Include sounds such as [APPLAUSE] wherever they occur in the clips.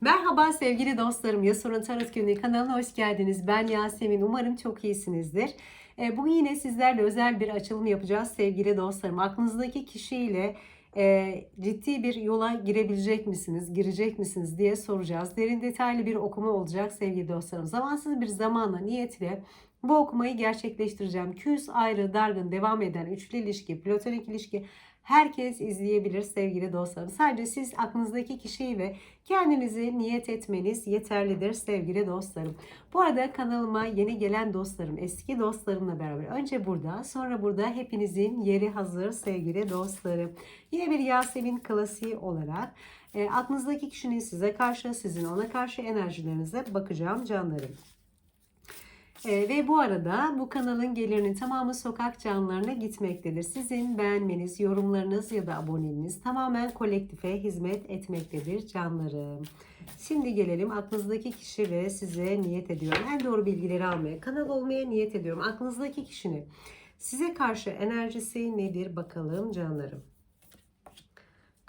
Merhaba sevgili dostlarım. Yasorun Tarot Günlüğü kanalına hoş geldiniz. Ben Yasemin. Umarım çok iyisinizdir. E, Bugün yine sizlerle özel bir açılım yapacağız sevgili dostlarım. Aklınızdaki kişiyle e, ciddi bir yola girebilecek misiniz, girecek misiniz diye soracağız. Derin detaylı bir okuma olacak sevgili dostlarım. Zamansız bir zamanla niyetle bu okumayı gerçekleştireceğim. Küs, ayrı, dargın, devam eden üçlü ilişki, platonik ilişki herkes izleyebilir sevgili dostlarım. Sadece siz aklınızdaki kişiyi ve kendinizi niyet etmeniz yeterlidir sevgili dostlarım. Bu arada kanalıma yeni gelen dostlarım, eski dostlarımla beraber önce burada, sonra burada hepinizin yeri hazır sevgili dostlarım. Yine bir Yasemin klasiği olarak e, aklınızdaki kişinin size karşı, sizin ona karşı enerjilerinize bakacağım canlarım. Ee, ve bu arada bu kanalın gelirinin tamamı sokak canlılarına gitmektedir. Sizin beğenmeniz, yorumlarınız ya da aboneliğiniz tamamen kolektife hizmet etmektedir canlarım. Şimdi gelelim aklınızdaki kişi ve size niyet ediyorum. En doğru bilgileri almaya, kanal olmaya niyet ediyorum. Aklınızdaki kişinin size karşı enerjisi nedir bakalım canlarım.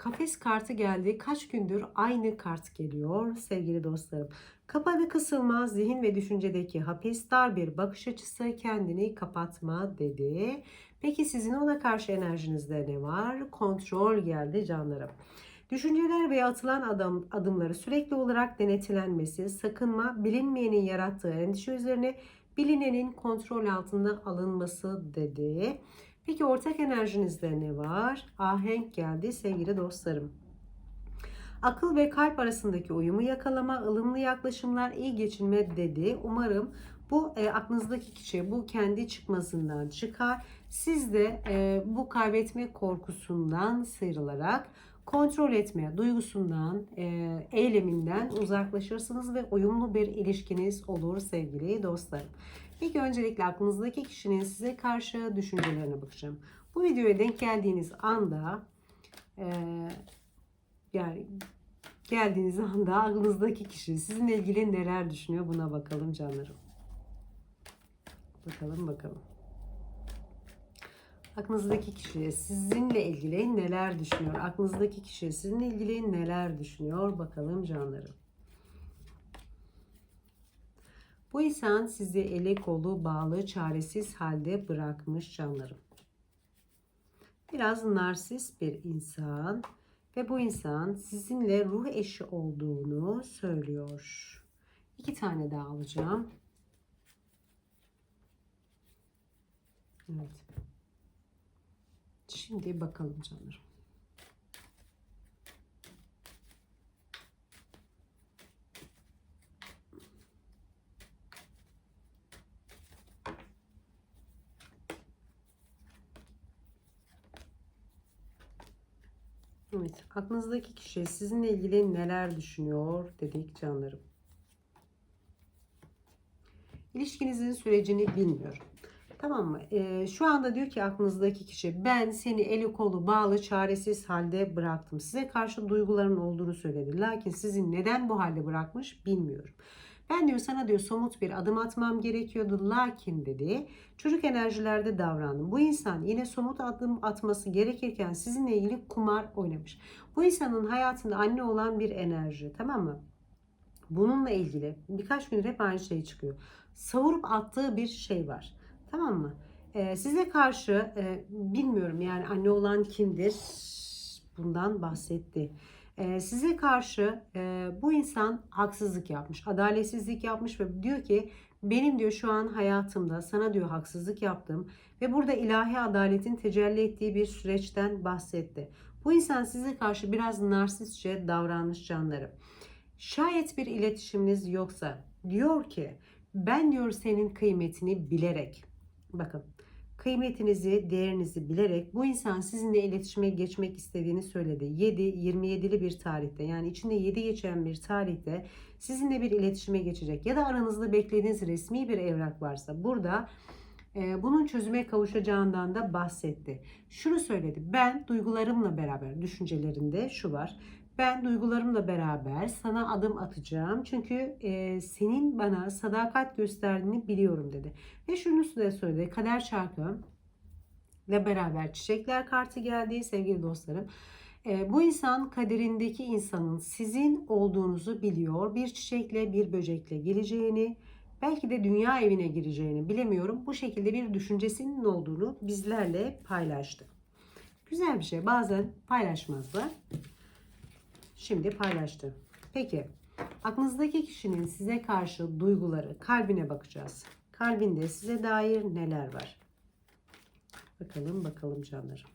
Kafes kartı geldi. Kaç gündür aynı kart geliyor sevgili dostlarım. Kapadı kısılma, zihin ve düşüncedeki hapis, dar bir bakış açısı, kendini kapatma dedi. Peki sizin ona karşı enerjinizde ne var? Kontrol geldi canlarım. Düşünceler ve atılan adım, adımları sürekli olarak denetlenmesi, sakınma, bilinmeyenin yarattığı endişe üzerine bilinenin kontrol altında alınması dedi. Peki ortak enerjinizde ne var? Ahenk geldi sevgili dostlarım. Akıl ve kalp arasındaki uyumu yakalama, ılımlı yaklaşımlar, iyi geçinme dedi. Umarım bu e, aklınızdaki kişi bu kendi çıkmasından çıkar. Siz de e, bu kaybetme korkusundan sıyrılarak kontrol etmeye duygusundan, e, eyleminden uzaklaşırsınız ve uyumlu bir ilişkiniz olur sevgili dostlarım. Peki öncelikle aklınızdaki kişinin size karşı düşüncelerine bakacağım. Bu videoya denk geldiğiniz anda e, yani geldiğiniz anda aklınızdaki kişi sizinle ilgili neler düşünüyor buna bakalım canlarım. Bakalım bakalım. Aklınızdaki kişi sizinle ilgili neler düşünüyor? Aklınızdaki kişi sizinle ilgili neler düşünüyor? Bakalım canlarım. Bu insan sizi eli kolu bağlı, çaresiz halde bırakmış canlarım. Biraz narsist bir insan ve bu insan sizinle ruh eşi olduğunu söylüyor. İki tane daha alacağım. Evet. Şimdi bakalım canlarım. Evet, aklınızdaki kişi sizinle ilgili neler düşünüyor dedik canlarım. İlişkinizin sürecini bilmiyorum. Tamam mı? Ee, şu anda diyor ki aklınızdaki kişi ben seni eli kolu bağlı çaresiz halde bıraktım. Size karşı duyguların olduğunu söyledi. Lakin sizin neden bu halde bırakmış bilmiyorum. Ben diyor sana diyor somut bir adım atmam gerekiyordu. Lakin dedi çocuk enerjilerde davrandım. Bu insan yine somut adım atması gerekirken sizinle ilgili kumar oynamış. Bu insanın hayatında anne olan bir enerji tamam mı? Bununla ilgili birkaç gündür hep aynı şey çıkıyor. Savurup attığı bir şey var. Tamam mı? Ee, size karşı e, bilmiyorum yani anne olan kimdir? Bundan bahsetti. Ee, size karşı e, bu insan haksızlık yapmış, adaletsizlik yapmış ve diyor ki benim diyor şu an hayatımda sana diyor haksızlık yaptım ve burada ilahi adaletin tecelli ettiği bir süreçten bahsetti. Bu insan size karşı biraz narsistçe davranmış canları. Şayet bir iletişiminiz yoksa diyor ki ben diyor senin kıymetini bilerek bakın kıymetinizi, değerinizi bilerek bu insan sizinle iletişime geçmek istediğini söyledi. 7, 27'li bir tarihte yani içinde 7 geçen bir tarihte sizinle bir iletişime geçecek. Ya da aranızda beklediğiniz resmi bir evrak varsa burada e, bunun çözüme kavuşacağından da bahsetti. Şunu söyledi. Ben duygularımla beraber düşüncelerinde şu var. Ben duygularımla beraber sana adım atacağım. Çünkü e, senin bana sadakat gösterdiğini biliyorum dedi. Ve şunu da söyledi. Kader çarkı ile beraber çiçekler kartı geldi sevgili dostlarım. E, bu insan kaderindeki insanın sizin olduğunuzu biliyor. Bir çiçekle bir böcekle geleceğini, belki de dünya evine gireceğini bilemiyorum. Bu şekilde bir düşüncesinin olduğunu bizlerle paylaştı. Güzel bir şey. Bazen paylaşmazlar. Şimdi paylaştı. Peki aklınızdaki kişinin size karşı duyguları, kalbine bakacağız. Kalbinde size dair neler var? Bakalım bakalım canlarım.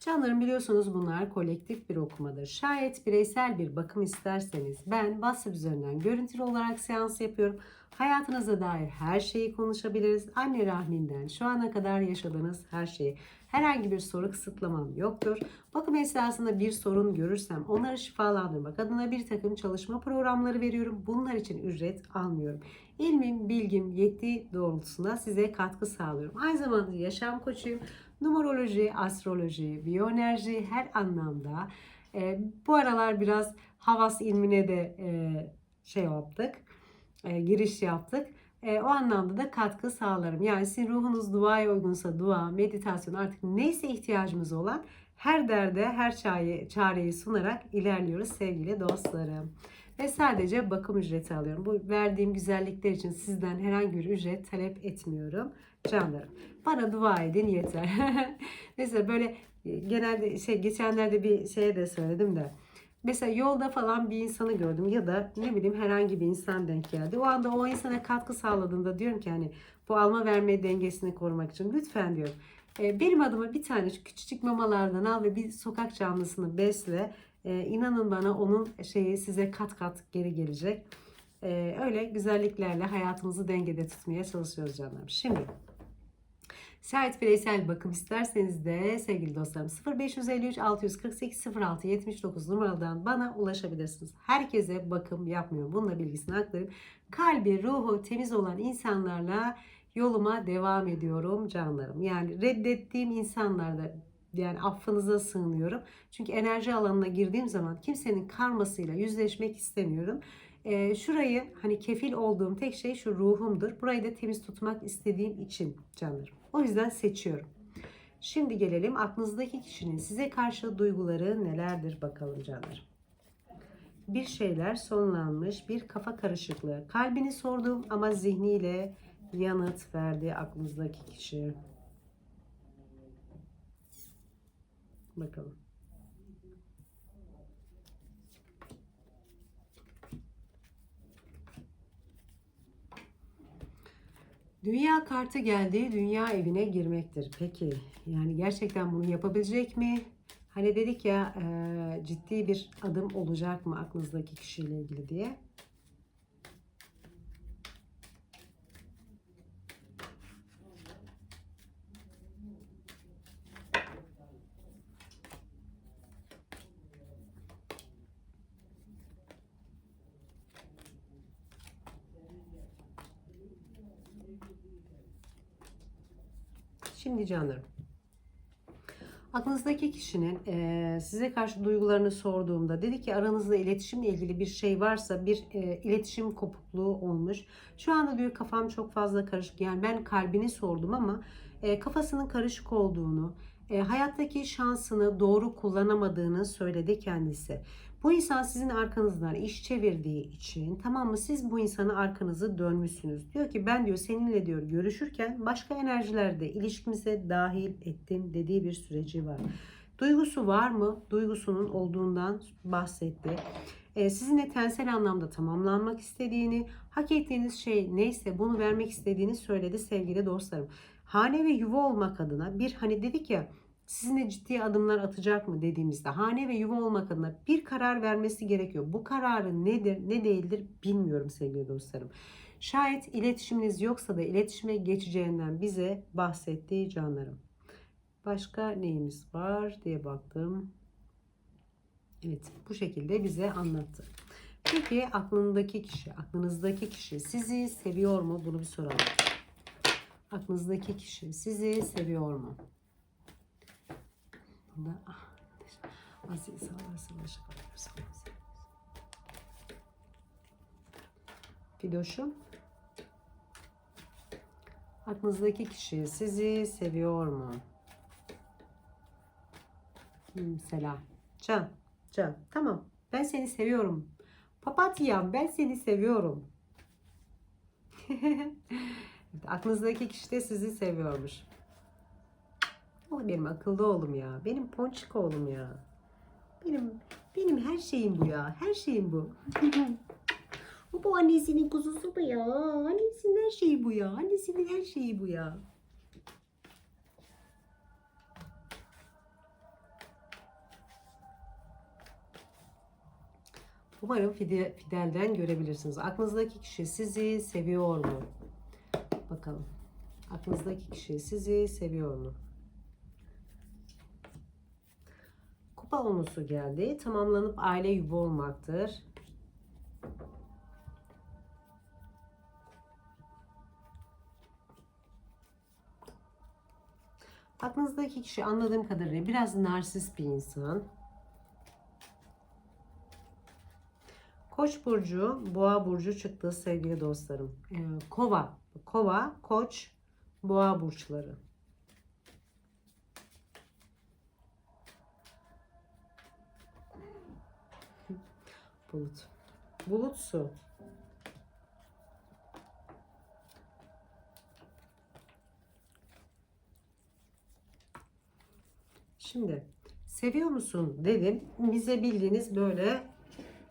Canlarım biliyorsunuz bunlar kolektif bir okumadır. Şayet bireysel bir bakım isterseniz ben WhatsApp üzerinden görüntülü olarak seans yapıyorum. Hayatınıza dair her şeyi konuşabiliriz. Anne rahminden şu ana kadar yaşadığınız her şeyi. Herhangi bir soru kısıtlamam yoktur. Bakım esnasında bir sorun görürsem onları şifalandırmak adına bir takım çalışma programları veriyorum. Bunlar için ücret almıyorum. İlmim, bilgim, yettiği doğrultusunda size katkı sağlıyorum. Aynı zamanda yaşam koçuyum. Numeroloji, astroloji, biyoenerji her anlamda. E, bu aralar biraz havas ilmine de e, şey yaptık, e, giriş yaptık. E, o anlamda da katkı sağlarım. Yani sizin ruhunuz duaya uygunsa dua, meditasyon artık neyse ihtiyacımız olan her derde, her çareyi, çareyi sunarak ilerliyoruz sevgili dostlarım. Ve sadece bakım ücreti alıyorum. Bu verdiğim güzellikler için sizden herhangi bir ücret talep etmiyorum. Canlarım. Bana dua edin yeter. [LAUGHS] Mesela böyle e, genelde şey geçenlerde bir şeye de söyledim de. Mesela yolda falan bir insanı gördüm ya da ne bileyim herhangi bir insan denk geldi. O anda o insana katkı sağladığında diyorum ki hani bu alma verme dengesini korumak için lütfen diyorum. E, benim adıma bir tane küçücük mamalardan al ve bir sokak canlısını besle. E, inanın bana onun şeyi size kat kat geri gelecek. E, öyle güzelliklerle hayatımızı dengede tutmaya çalışıyoruz canlarım. Şimdi Şayet bireysel bakım isterseniz de sevgili dostlarım 0553 648 06 79 numaradan bana ulaşabilirsiniz. Herkese bakım yapmıyorum. Bununla bilgisini aktarayım. Kalbi, ruhu temiz olan insanlarla yoluma devam ediyorum canlarım. Yani reddettiğim insanlarda yani affınıza sığınıyorum. Çünkü enerji alanına girdiğim zaman kimsenin karmasıyla yüzleşmek istemiyorum. E, şurayı hani kefil olduğum tek şey şu ruhumdur. Burayı da temiz tutmak istediğim için canlarım. O yüzden seçiyorum. Şimdi gelelim aklınızdaki kişinin size karşı duyguları nelerdir bakalım canlarım. Bir şeyler sonlanmış, bir kafa karışıklığı. Kalbini sordum ama zihniyle yanıt verdi aklınızdaki kişi. Bakalım. Dünya kartı geldi, dünya evine girmektir. Peki, yani gerçekten bunu yapabilecek mi? Hani dedik ya e, ciddi bir adım olacak mı aklınızdaki kişiyle ilgili diye. Şimdi canlarım. Aklınızdaki kişinin e, size karşı duygularını sorduğumda dedi ki aranızda iletişimle ilgili bir şey varsa bir e, iletişim kopukluğu olmuş. Şu anda diyor kafam çok fazla karışık. Yani ben kalbini sordum ama e, kafasının karışık olduğunu, e, hayattaki şansını doğru kullanamadığını söyledi kendisi. Bu insan sizin arkanızdan iş çevirdiği için tamam mı siz bu insanı arkanızı dönmüşsünüz. Diyor ki ben diyor seninle diyor görüşürken başka enerjilerde ilişkimize dahil ettim dediği bir süreci var. Duygusu var mı? Duygusunun olduğundan bahsetti. Ee, sizinle tensel anlamda tamamlanmak istediğini, hak ettiğiniz şey neyse bunu vermek istediğini söyledi sevgili dostlarım. Hane ve yuva olmak adına bir hani dedik ya sizinle ciddi adımlar atacak mı dediğimizde hane ve yuva olmak adına bir karar vermesi gerekiyor. Bu kararı nedir ne değildir bilmiyorum sevgili dostlarım. Şayet iletişiminiz yoksa da iletişime geçeceğinden bize bahsettiği canlarım. Başka neyimiz var diye baktım. Evet bu şekilde bize anlattı. Peki aklındaki kişi, aklınızdaki kişi sizi seviyor mu? Bunu bir soralım. Aklınızdaki kişi sizi seviyor mu? Bunda ah, aziz sağlarsın başa Fidoş'um aklınızdaki kişi sizi seviyor mu? Mesela. Can. Can. Tamam. Ben seni seviyorum. Papatyam ben seni seviyorum. [LAUGHS] Aklınızdaki kişi de sizi seviyormuş. O benim akıllı oğlum ya. Benim ponçik oğlum ya. Benim benim her şeyim bu ya. Her şeyim bu. o [LAUGHS] bu annesinin kuzusu mu ya? Annesinin her şeyi bu ya. Annesinin her şeyi bu ya. Umarım Fide- Fidel'den görebilirsiniz. Aklınızdaki kişi sizi seviyor mu? Bakalım. Aklınızdaki kişi sizi seviyor mu? Kupa onusu geldi. Tamamlanıp aile yuva olmaktır. Aklınızdaki kişi anladığım kadarıyla biraz narsist bir insan. Koç burcu, boğa burcu çıktı sevgili dostlarım. Ee, kova, kova, koç, boğa burçları. Bulut. Bulut su. Şimdi seviyor musun dedim. Bize bildiğiniz böyle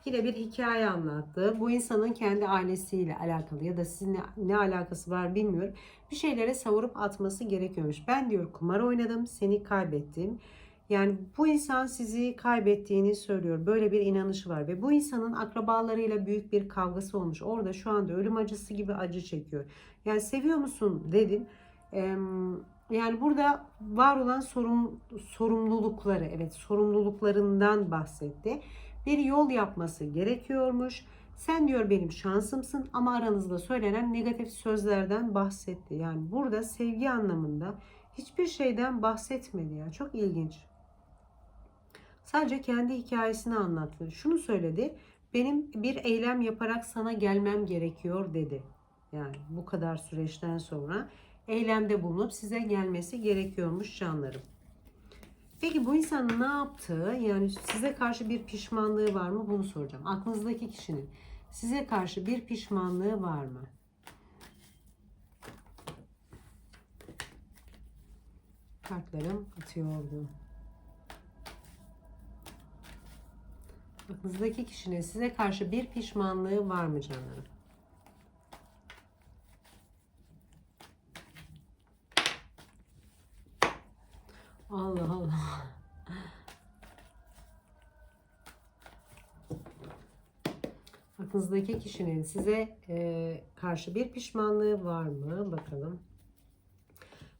yine bir hikaye anlattı. Bu insanın kendi ailesiyle alakalı ya da sizinle ne alakası var bilmiyorum. Bir şeylere savurup atması gerekiyormuş. Ben diyor kumar oynadım, seni kaybettim. Yani bu insan sizi kaybettiğini söylüyor. Böyle bir inanışı var ve bu insanın akrabalarıyla büyük bir kavgası olmuş. Orada şu anda ölüm acısı gibi acı çekiyor. Yani seviyor musun dedim. Yani burada var olan sorun, sorumlulukları, evet sorumluluklarından bahsetti. Bir yol yapması gerekiyormuş. Sen diyor benim şansımsın ama aranızda söylenen negatif sözlerden bahsetti. Yani burada sevgi anlamında hiçbir şeyden bahsetmedi ya. Çok ilginç. Sadece kendi hikayesini anlattı. Şunu söyledi. Benim bir eylem yaparak sana gelmem gerekiyor dedi. Yani bu kadar süreçten sonra eylemde bulunup size gelmesi gerekiyormuş canlarım. Peki bu insan ne yaptı? Yani size karşı bir pişmanlığı var mı? Bunu soracağım. Aklınızdaki kişinin size karşı bir pişmanlığı var mı? Kartlarım atıyordu. Aklınızdaki kişinin size karşı bir pişmanlığı var mı canlarım? Allah Allah. Aklınızdaki kişinin size e, karşı bir pişmanlığı var mı? Bakalım.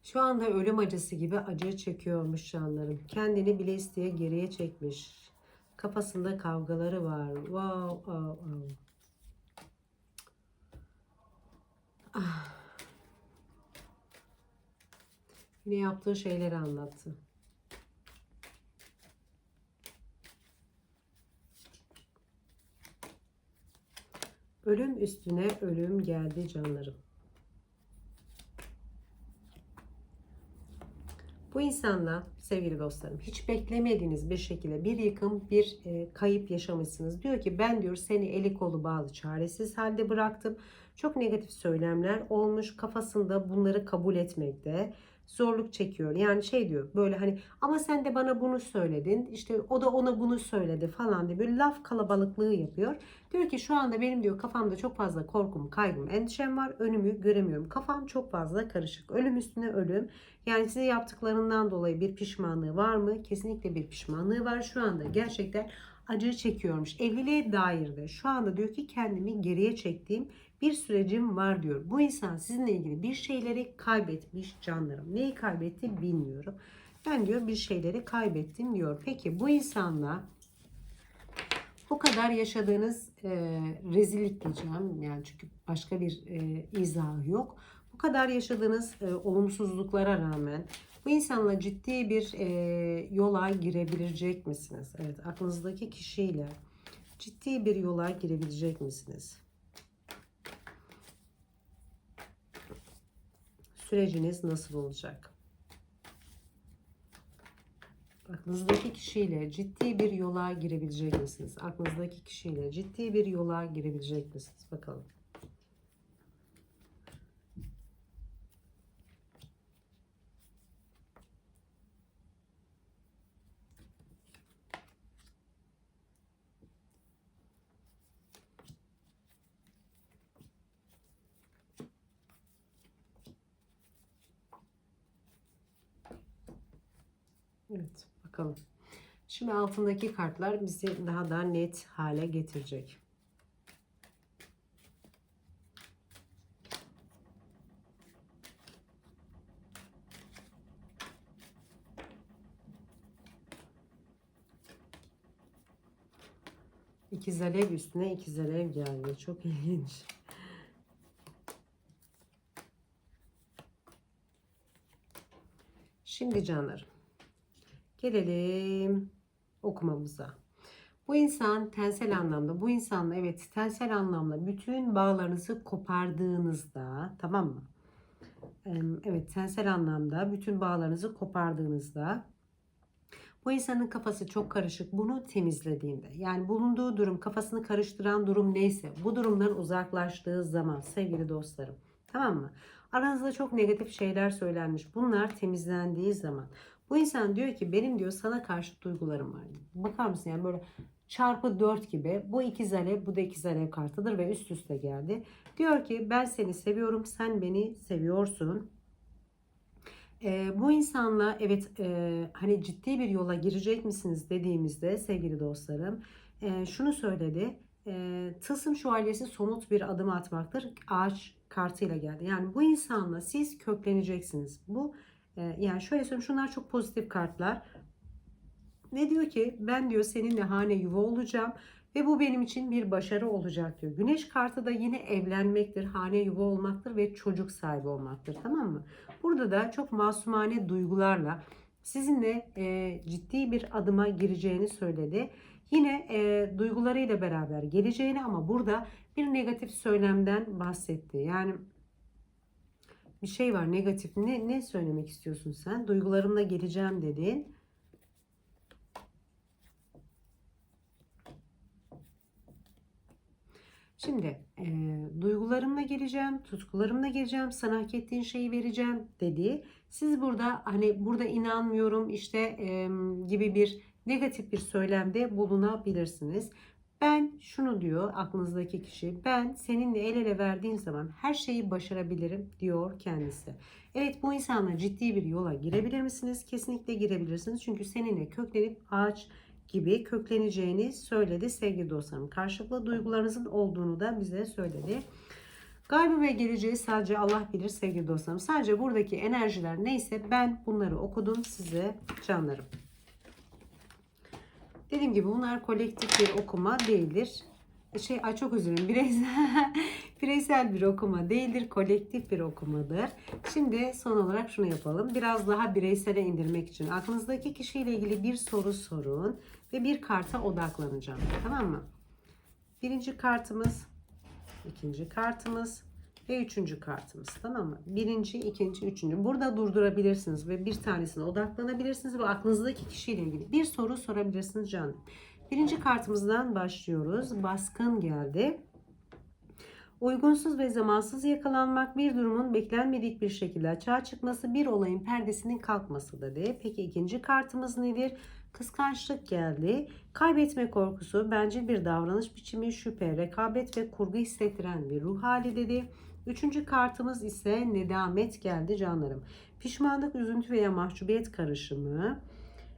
Şu anda ölüm acısı gibi acı çekiyormuş canlarım. Kendini bile isteye geriye çekmiş. Kafasında kavgaları var. Wow, wow, wow. Ah. Yine yaptığı şeyleri anlattı. Ölüm üstüne ölüm geldi canlarım. Bu insanla sevgili dostlarım hiç beklemediğiniz bir şekilde bir yıkım, bir e, kayıp yaşamışsınız. Diyor ki ben diyor seni eli kolu bağlı çaresiz halde bıraktım. Çok negatif söylemler olmuş kafasında bunları kabul etmekte zorluk çekiyor. Yani şey diyor böyle hani ama sen de bana bunu söyledin işte o da ona bunu söyledi falan diye böyle laf kalabalıklığı yapıyor. Diyor ki şu anda benim diyor kafamda çok fazla korkum, kaygım, endişem var. Önümü göremiyorum. Kafam çok fazla karışık. Ölüm üstüne ölüm. Yani size yaptıklarından dolayı bir pişmanlığı var mı? Kesinlikle bir pişmanlığı var. Şu anda gerçekten acı çekiyormuş. Evliliğe dair de şu anda diyor ki kendimi geriye çektiğim bir sürecim var diyor. Bu insan sizinle ilgili bir şeyleri kaybetmiş canlarım. Neyi kaybetti bilmiyorum. Ben diyor bir şeyleri kaybettim diyor. Peki bu insanla bu kadar yaşadığınız e, rezillik diyeceğim. Yani çünkü başka bir e, izahı yok. Bu kadar yaşadığınız e, olumsuzluklara rağmen bu insanla ciddi bir e, yola girebilecek misiniz? Evet aklınızdaki kişiyle ciddi bir yola girebilecek misiniz? Süreciniz nasıl olacak? Aklınızdaki kişiyle ciddi bir yola girebilecek misiniz? Aklınızdaki kişiyle ciddi bir yola girebilecek misiniz? Bakalım. Evet, bakalım. Şimdi altındaki kartlar bizi daha da net hale getirecek. İkiz alev üstüne ikiz alev geldi. Çok ilginç. Şimdi canlarım. Gelelim okumamıza. Bu insan tensel anlamda, bu insanla evet tensel anlamda bütün bağlarınızı kopardığınızda, tamam mı? Evet tensel anlamda bütün bağlarınızı kopardığınızda bu insanın kafası çok karışık. Bunu temizlediğinde yani bulunduğu durum kafasını karıştıran durum neyse bu durumdan uzaklaştığı zaman sevgili dostlarım tamam mı? Aranızda çok negatif şeyler söylenmiş. Bunlar temizlendiği zaman bu insan diyor ki benim diyor sana karşı duygularım var. Bakar mısın yani böyle çarpı 4 gibi bu ikiz alev bu da ikiz alev kartıdır ve üst üste geldi. Diyor ki ben seni seviyorum sen beni seviyorsun. Ee, bu insanla evet e, hani ciddi bir yola girecek misiniz dediğimizde sevgili dostlarım e, şunu söyledi. E, tılsım şövalyesi somut bir adım atmaktır. Ağaç kartıyla geldi. Yani bu insanla siz kökleneceksiniz. Bu e, yani şöyle söyleyeyim şunlar çok pozitif kartlar. Ne diyor ki ben diyor seninle hane yuva olacağım ve bu benim için bir başarı olacak diyor. Güneş kartı da yine evlenmektir, hane yuva olmaktır ve çocuk sahibi olmaktır tamam mı? Burada da çok masumane duygularla sizinle e, ciddi bir adıma gireceğini söyledi. Yine e, duygularıyla beraber geleceğini ama burada bir negatif söylemden bahsetti. Yani bir şey var negatif. Ne, ne söylemek istiyorsun sen? Duygularımla geleceğim dedin. Şimdi e, duygularımla geleceğim, tutkularımla geleceğim, sana hak ettiğin şeyi vereceğim dedi. Siz burada hani burada inanmıyorum işte e, gibi bir negatif bir söylemde bulunabilirsiniz. Ben şunu diyor aklınızdaki kişi. Ben seninle el ele verdiğim zaman her şeyi başarabilirim diyor kendisi. Evet bu insanla ciddi bir yola girebilir misiniz? Kesinlikle girebilirsiniz. Çünkü seninle köklenip ağaç gibi kökleneceğini söyledi sevgili dostlarım. Karşılıklı duygularınızın olduğunu da bize söyledi. Gaybı ve geleceği sadece Allah bilir sevgili dostlarım. Sadece buradaki enerjiler neyse ben bunları okudum size canlarım. Dediğim gibi bunlar kolektif bir okuma değildir. Şey ay çok özür. Bireysel, [LAUGHS] bireysel bir okuma değildir. Kolektif bir okumadır. Şimdi son olarak şunu yapalım. Biraz daha bireysele indirmek için aklınızdaki kişiyle ilgili bir soru sorun ve bir karta odaklanacağım. Tamam mı? Birinci kartımız, ikinci kartımız ve üçüncü kartımız. Tamam mı? Birinci, ikinci, üçüncü. Burada durdurabilirsiniz ve bir tanesine odaklanabilirsiniz ve aklınızdaki kişiyle ilgili bir soru sorabilirsiniz canım. Birinci kartımızdan başlıyoruz. Baskın geldi. Uygunsuz ve zamansız yakalanmak bir durumun beklenmedik bir şekilde açığa çıkması bir olayın perdesinin kalkması dedi. Peki ikinci kartımız nedir? Kıskançlık geldi. Kaybetme korkusu, bence bir davranış biçimi, şüphe, rekabet ve kurgu hissettiren bir ruh hali dedi. Üçüncü kartımız ise nedamet geldi canlarım. Pişmanlık, üzüntü veya mahcubiyet karışımı.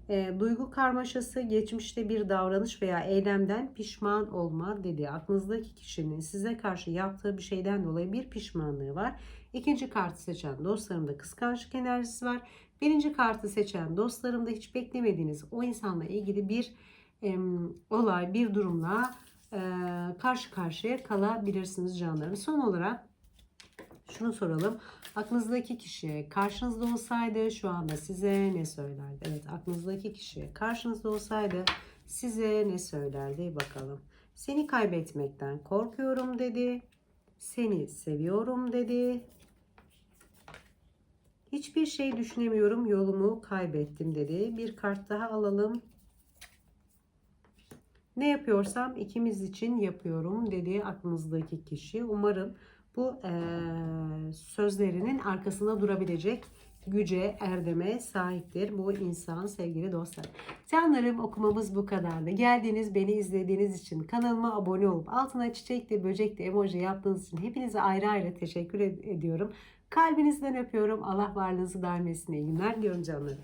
E, duygu karmaşası, geçmişte bir davranış veya eylemden pişman olma dedi. Aklınızdaki kişinin size karşı yaptığı bir şeyden dolayı bir pişmanlığı var. İkinci kartı seçen dostlarımda kıskançlık enerjisi var. Birinci kartı seçen dostlarımda hiç beklemediğiniz o insanla ilgili bir e, olay, bir durumla e, karşı karşıya kalabilirsiniz canlarım. Son olarak şunu soralım. Aklınızdaki kişi karşınızda olsaydı şu anda size ne söylerdi? Evet aklınızdaki kişi karşınızda olsaydı size ne söylerdi bakalım. Seni kaybetmekten korkuyorum dedi. Seni seviyorum dedi. Hiçbir şey düşünemiyorum yolumu kaybettim dedi. Bir kart daha alalım. Ne yapıyorsam ikimiz için yapıyorum dedi aklınızdaki kişi. Umarım bu eee, sözlerinin arkasında durabilecek güce, erdeme sahiptir bu insan sevgili dostlar. Canlarım okumamız bu kadardı. Geldiğiniz, beni izlediğiniz için kanalıma abone olup altına çiçekli, böcekli emoji yaptığınız için hepinize ayrı ayrı teşekkür ed- ediyorum. Kalbinizden öpüyorum. Allah varlığınızı daim. İyi günler diliyorum canlarım.